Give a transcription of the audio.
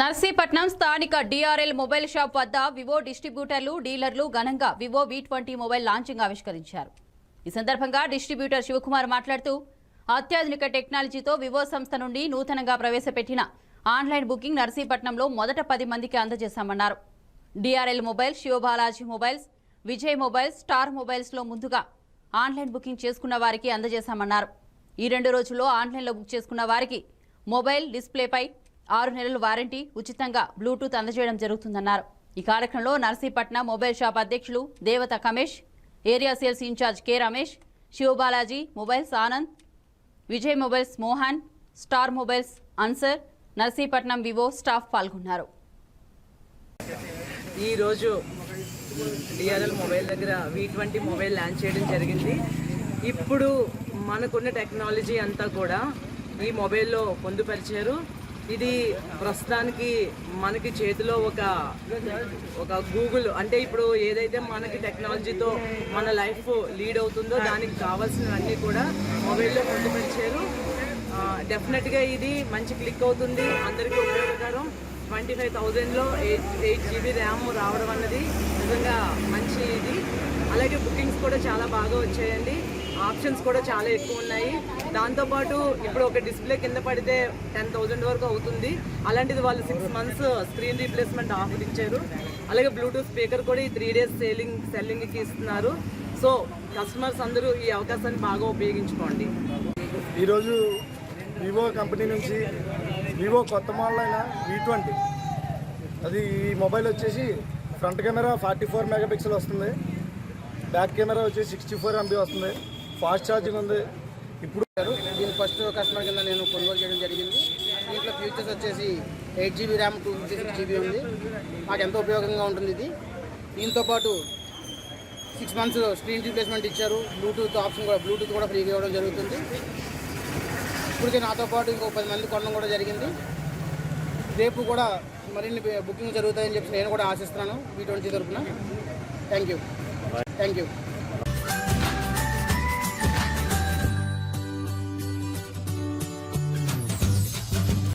నర్సీపట్నం స్థానిక DRL mobile shop వద్ద Vivo డిస్ట్రిబ్యూటర్లు డీలర్లు ఘనంగా Vivo V twenty mobile launching ఆవిష్కరించారు. ఈ సందర్భంగా డిస్ట్రిబ్యూటర్ శివకుమార్ మాట్లాడుతూ అత్యాధునిక టెక్నాలజీతో వివో సంస్థ నుండి నూతనంగా ప్రవేశపెట్టిన ఆన్లైన్ బుకింగ్ నర్సీపట్నంలో మొదట పది మందికి అందజేశామన్నారు. DRL mobile Shivabalaji mobiles Vijay mobiles star మొబైల్స్లో ముందుగా ఆన్లైన్ బుకింగ్ చేసుకున్న వారికి అందజేశామన్నారు. ఈ రెండు రోజుల్లో ఆన్లైన్లో బుక్ చేసుకున్న వారికి మొబైల్ డిస్ప్లేపై ఆరు నెలల వారంటీ ఉచితంగా బ్లూటూత్ అందజేయడం జరుగుతుందన్నారు. ఈ కార్యక్రమంలో నర్సీపట్నం మొబైల్ షాప్ అధ్యక్షులు Devatha Kamesh area sales incharge K Ramesh Shivabalaji mobiles Anand Vijay mobiles Mohan star mobiles Ansar Narsipatnam Vivo staff పాల్గొన్నారు. ఈరోజు డిఆర్ఎల్ మొబైల్ దగ్గర వి ట్వంటీ మొబైల్ లాంచ్ చేయడం జరిగింది. ఇప్పుడు మనకున్న టెక్నాలజీ అంతా కూడా ఈ మొబైల్లో పొందుపరిచారు. ఇది ప్రస్తుతానికి మనకి చేతిలో ఒక ఒక గూగుల్ అంటే ఇప్పుడు ఏదైతే మనకి టెక్నాలజీతో మన లైఫ్ లీడ్ అవుతుందో దానికి కావాల్సినవన్నీ కూడా మొబైల్లో పొందుపరిచారు డెఫినెట్గా ఇది మంచి క్లిక్ అవుతుంది. అందరికీ ఉపయోగకరం. ట్వంటీ ఫైవ్ థౌజండ్లో ఎయిట్ ఎయిట్ జీబీ ర్యామ్ రావడం అన్నది నిజంగా మంచి ఇది. అలాగే బుకింగ్స్ కూడా చాలా బాగా వచ్చాయండి. ఆప్షన్స్ కూడా చాలా ఎక్కువ ఉన్నాయి. దాంతోపాటు ఇప్పుడు ఒక డిస్ప్లే కింద పడితే టెన్ థౌజండ్ వరకు అవుతుంది. అలాంటిది వాళ్ళు six months screen replacement offer ఇచ్చారు. అలాగే బ్లూటూత్ స్పీకర్ కూడా ఈ త్రీ డేస్ సేలింగ్ సెల్లింగ్కి ఇస్తున్నారు. సో కస్టమర్స్ అందరూ ఈ అవకాశాన్ని బాగా ఉపయోగించుకోండి. ఈరోజు వివో కంపెనీ నుంచి వివో కొత్త మోడల్ అయిన వి ట్వంటీ అది ఈ మొబైల్ వచ్చేసి front camera forty four megapixel వస్తుంది. బ్యాక్ కెమెరా వచ్చేసి సిక్స్టీ ఫోర్ ఎంబీ వస్తుంది. ఫాస్ట్ ఛార్జింగ్ ఉంది. ఇప్పుడు దీన్ని దీని ఫస్ట్ కస్టమర్ కింద నేను కొనుగోలు చేయడం జరిగింది. దీంట్లో ఫీచర్స్ వచ్చేసి eight GB RAM two fifty six GB ఉంది. మాకు ఎంతో ఉపయోగంగా ఉంటుంది ఇది? దీంతో పాటు సిక్స్ మంత్స్ స్క్రీన్ రీప్లేస్మెంట్ ఇచ్చారు. బ్లూటూత్ ఆప్షన్ కూడా బ్లూటూత్ కూడా ఫ్రీగా ఇవ్వడం జరుగుతుంది. ఇప్పటికే నాతో పాటు ఇంకో పది మంది కొనడం కూడా జరిగింది. రేపు కూడా మరిన్ని బుకింగ్ జరుగుతాయని చెప్పి నేను కూడా ఆశిస్తున్నాను. బీ ట్వంటీ తరఫున. Thank you thank you